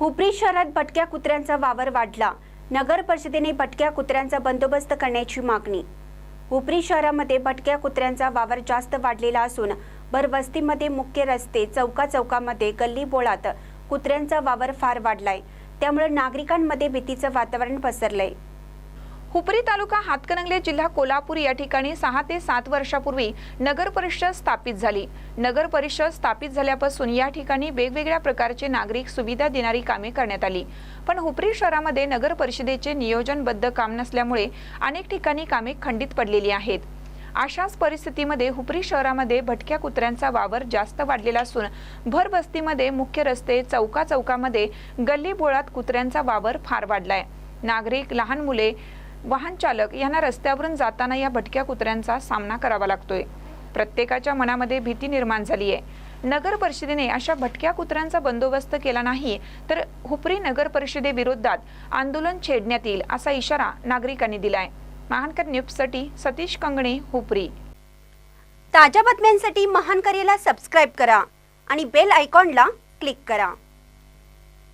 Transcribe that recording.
हुपरी शहरात भटक्या कुत्र्यांचा वावर वाढला. नगर परिषदेने भटक्या कुत्र्यांचा बंदोबस्त करण्याची मागणी. हुपरी शहरामध्ये भटक्या कुत्र्यांचा वावर जास्त वाढलेला असून भरवस्तीमध्ये मुख्य रस्ते चौका चौकामध्ये गल्ली बोळात कुत्र्यांचा वावर फार वाढलाय. त्यामुळे नागरिकांमध्ये भीतीचं वातावरण पसरलंय. हुपरी तालुका हातकणंगले जिल्हा कोल्हापूर या ठिकाणी सहा ते सात वर्षापूर्वी नगर परिषद स्थापित झाली. नगर परिषद स्थापित झाल्यापासून या ठिकाणी वेगवेगळ्या प्रकारचे नागरिक सुविधा देणारी कामे करण्यात आली. पण हुपरी शहरामध्ये नगर परिषदेचे नियोजनबद्ध काम नसल्यामुळे अनेक ठिकाणी कामे खंडित पडलेली आहेत. अशाच परिस्थितीमध्ये हुपरी शहरामध्ये भटक्या कुत्र्यांचा वावर जास्त वाढलेला असून भरबस्तीमध्ये मुख्य रस्ते चौका चौकामध्ये गल्ली बोळात कुत्र्यांचा वावर फार वाढलाय. नागरिक लहान मुले वाहन चालक यांना रस्त्यावरून जाताना या भटक्या कुत्र्यांचा सामना करावा लागतोय. प्रत्येकाच्या मनामध्ये भीती निर्माण झाली आहे नगर परिषदेने अशा भटक्या कुत्र्यांचा बंदोबस्त केला नाही तर हुपरी नगर परिषदेविरोधात आंदोलन छेडण्यात येईल असा इशारा नागरिकांनी दिलाय. महानकर न्यूजसाठी सतीश कंगणे हुपरी. ताज्या बातम्यांसाठी महानकरेला सबस्क्राईब करा आणि बेल आयकॉनला क्लिक करा.